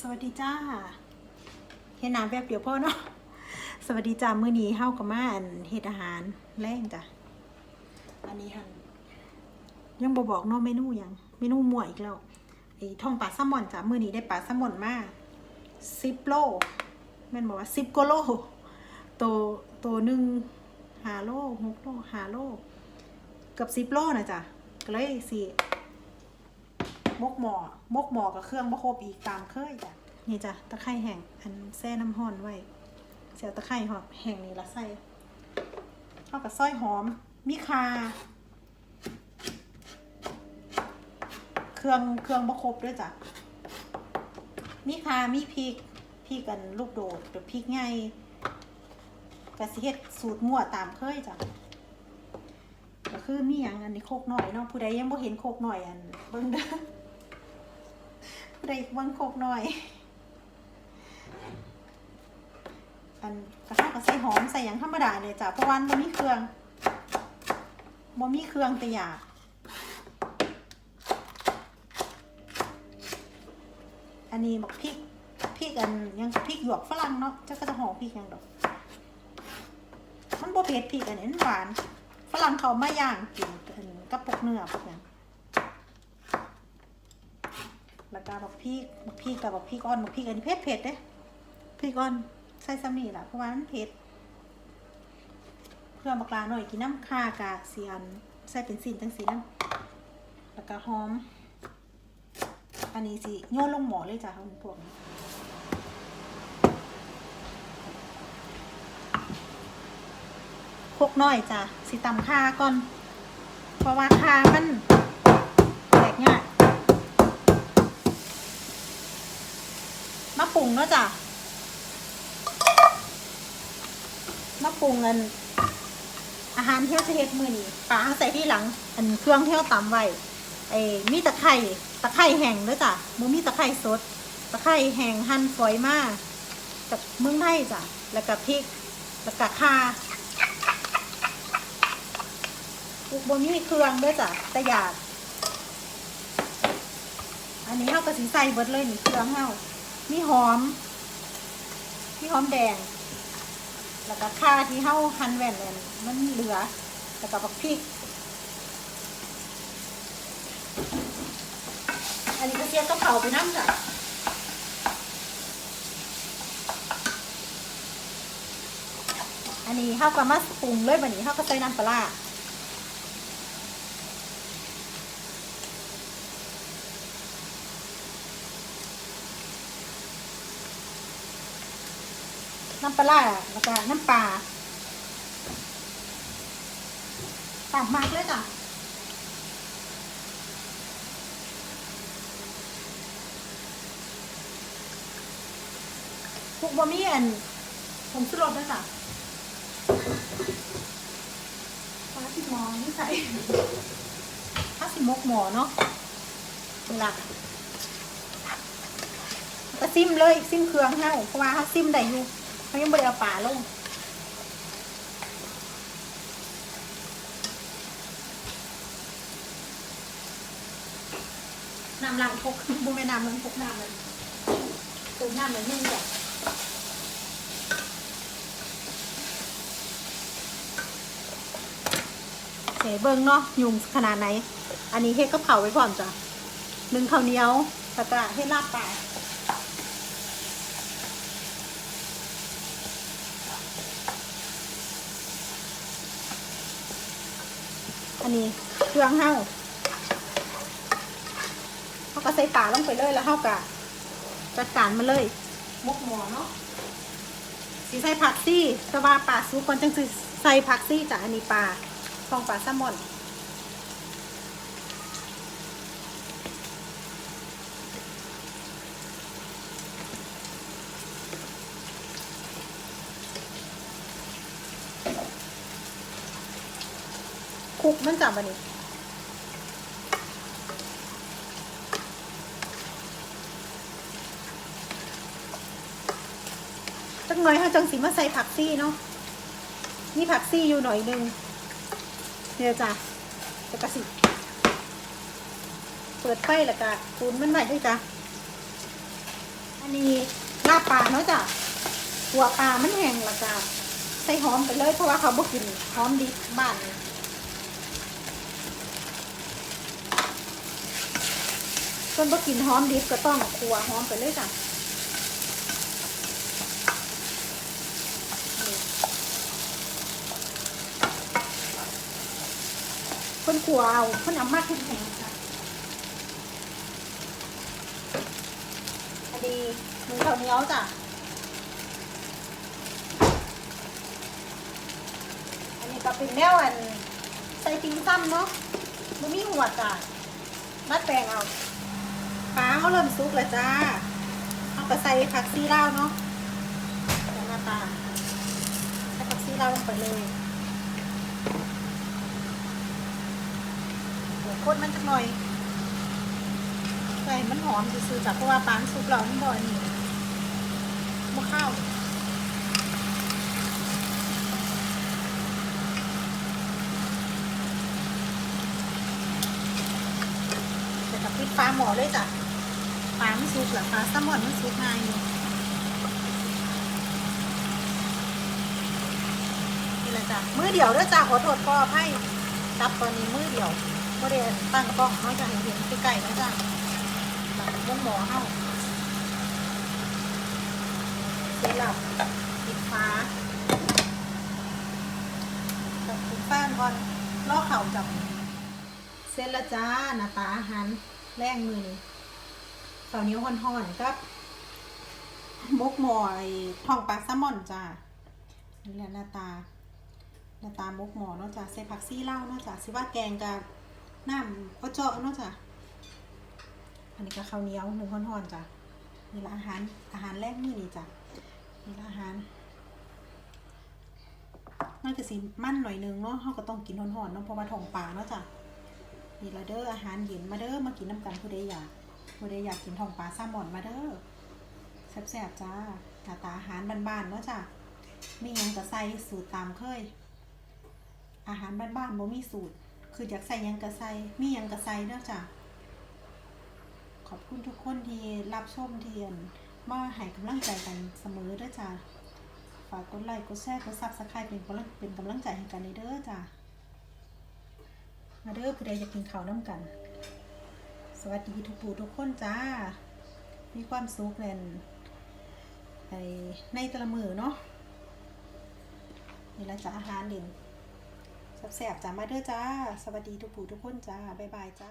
สวัสดีจ้าเฮ็ดน้ำแบบเดียวพ่อเนาะสวัสดีจ้ามื้อนี้เฮากับมาอันเฮ็ดอาหารแรงจ้ะอันนี้หันยังบ่บอกเนาะเมนูยังเมนูมั่วอีกแล้วไอ้ทองปลาแซลมอนจ้ะมื้อนี้ได้ปลาแซลมอนมา10โลแม่นบอกว่า10กว่าโลโตโตหนึง5โล6โล5โลเกือบ10โลนะจ้ะก็เลยสิ มกหมอมกหมอกับเครื่องบะโคบอีกตามเคยจ้ะนี่จ้ะตะไคร่แห้งอันแซ่น้ำห้อนไว้เสียวตะไคร่หอมแห้งนี่ละใส่เข้ากับซอยหอมมีคา เครื่องเครื่องบะโคบด้วยจ้ะมีคามีพริกพริกกันลูกโดดหรือพริกไงกระสิเฮ็ดสูตรมั่วตามเคยจ้ะก็คือมีอย่างอันนี้โคกหน่อยเนาะผู้ใดยังบ่เห็นโคกหน่อยอันเบิ่งเด้อ ผู้ใดเบิ่งโคกหน่อย อันกระทะก็ใส่หอมใส่อย่างธรรมดาเลยจ้ะเพราะวันบ่มีเครื่องบ่มีเครื่องแต่อยากอันนี้บักพริกพริกอันยังพริกหยวกฝรั่งเนาะเจ้าก็จะหอมพริกยังดอกมันบ่เผ็ดพริกอันนี้หวาน ฝรั่งเขามาย่างกินกับพวกเนื้อพวกนั้น แล้วก็บักพริกบักพริกกับบักพริกอ่อนบักพริกอันนี้เผ็ดเผ็ดเด้พริกอ่อนใส่ซ้ำนี่แหละเพราะว่ามันเผ็ดเพื่อบักลาหน่อยกินน้ำข่ากะเสียนใส่เป็นสินจังสีน้ำแล้วก็หอม อันนี้สิโยนลงหมอเลยจ้ะพวกนี้พกน้อยจ้ะสิตำคาก่อน เพราะว่าคามันแตกง่ายมา ปรุงเนาะจ้ะมาปรุงกันอาหารเที่ยวจะเฮ็ดมือนี้ปลาใส่ที่หลัง อันเครื่องเที่ยวตำไว้ไอ้มีตะไคร่ตะไคร่แห้งเด้อจ้ะบ่มีตะไคร่สด ตะไคร่แห้งหั่นฝอยมาจากเมืองไทยจ้ะแล้วก็พริก แล้วก็ข่าบ่มีเครื่องด้วยจ้ะแต่อยากอันนี้เฮาก็สิใส่เบิดเลยนี่เครื่องเฮา มีหอม มีหอมแดง แล้วก็ข่าที่เฮาหั่นแว่นแว่นมันเหลือ แล้วก็บักพริก อันนี้ก็เสียกระเผาไปน้ำจ้ะอันนี้เฮาก็มาปรุงเลยบัดนี้เฮาก็ใส่น้ำปลา น้ำปลาแล้วก็น้ำปลาตามมากเลยจ้ะพวกบะหมี่อันผมสุรสด้วยจ้ะฟ้าสิหมอนี่ใส่ถ้าสิมกหมอเนาะเวลาก็ซิมเลยซิมเครื่องให้เพราะว่าถ้าซิมได้อยู่ เขายังไม่ได้เอาป่าลงน้ำล้างพกบุแม่น้ำมันพกน้ำมันตูน้ำมันนึ่งจ้ะเสเบิ้งเนาะยุงขนาดไหน อันนี้เฮ็ดก็เผาไว้ก่อนจ้ะหนึ่งข้าวเหนียวตะกร้าเฮ็ดลาบปลา อันนี้เครื่องเฮาเขาก็ใส่ป่าลงไปเลยแล้วเฮากะจัดการมาเลยมกหมอเนาะสีใส่ผักซี่แต่ว่าปลาซุปก่อนจังสิใส่ผักซี่จากอันนี้ปลาฟองปลาแซลมอน ลุกมันจับอันนี้จังหน่อยเขาจังสีมาใส่ผักซี่เนาะนี่ผักซี่อยู่หน่อยนึงเดี๋ยวจ้ะจะกระสิ เปิดไฟแล้วก็ปูนมันไว้ด้วยจ้ะอันนี้ลาบปลาเนาะจ้ะหัวปลามันแห้งและจ้ะใส่หอมไปเลยเพราะว่าเขาบ่กินหอมดิบบ้าน นี่คนบ่กินหอมดิบก็ต้องขัวหอมไปเลยจ้ะคนขัวเอาคนเอามากขึ้นแห้งจ้ะพอดีมือเขาเหนียวจ้ะ อันนี้ก็เป็นแนวอันใส่ติ่มซ้ำเนาะมันมีหัวจ้ะนัดแปลงเอา เขาเริ่มสุกแล้วจ้าเอาก็ใส่ผักซีลาเนาะใส่หน้าตาใส่ผักซีลาลงไปเลยโคตรมันจักหน่อยใส่มันหอมซื่อๆจ้ะเพราะว่าปานสุกแล้วมันบ่อยนี่บ่ข้าวเดี๋ยวกับพริกปลาหมอเลยจ้ะ ปลาไมันสุกแล้วปลาแซลมอนไมันสุกง่ายอยู่นี่แหละจ้ะมือเดียวเด้อจ้ะขอโทษขออภัยจับตอนนี้มือเดียวบ่ได้ตั้งกล้องเขาจะให้เห็นใกล้ๆนะจ้ะหลังวงหมอเฮาเสร็จแล้วปิดฟ้าจับคุณแป้งก่อนล่อเข่าจับเสร็จแล้วจ้าหน้าตาอาหารแรงมือนี่ ข้าวเหนียวห่อนๆกับมกหมอไอ้ทองปลาแซลมอนจ้านี่แหละหน้าตาหน้าตามกหมอเนาะจ้ะใส่ผักซี่เล่าวเนาะจ้ะสิว่าแกงกับน้ำก็เจาะเนาะจ้ะอันนี้ก็ข้าวเหนียวหนึ่งห่อนๆจ้ะนี่ละอาหารอาหารแรกมื้อนี้จ้ะนี่ละอาหารมันก็สิมั่นหน่อยนึงเนาะเฮาก็ต้องกินห่อนๆเนาะเพราะว่าท้องปลาเนาะจ้ะนี่ละเด้ออาหารเย็นมาเด้อมากินน้ำกันผู้ใดอยาก ผู้ใดอยากกินทองปลาแซลมอนมาเด้อแซ่บๆจ้าหน้าตาอาหารบ้านๆเนาะจ้ะมียังก็ใส่สูตรตามเคย อาหารบ้านๆบ่มีสูตร คืออยากใส่ยังก็ใส่มียังก็ใส่เด้อจ้ะขอบคุณทุกคนที่รับชมเทียนมาให้กำลังใจกันเสมอเด้อจ้าฝากกดไลค์กดแชร์กดซับสไครป์เป็นกำลังเป็นกำลังใจให้กันในเด้อจ้ามาเด้อผู้ใดอยากกินข้าวน้ำกัน วัสดีทุกผู้ทุกคนจ้า มีความสุขแน่นในในตะละมือเนาะนี่ละจ้าอาหารด่นแซ่บๆจ้ามาเด้อจ้า สวัสดีทุกผู้ทุกคนจ้า บ๊ายบายจ้า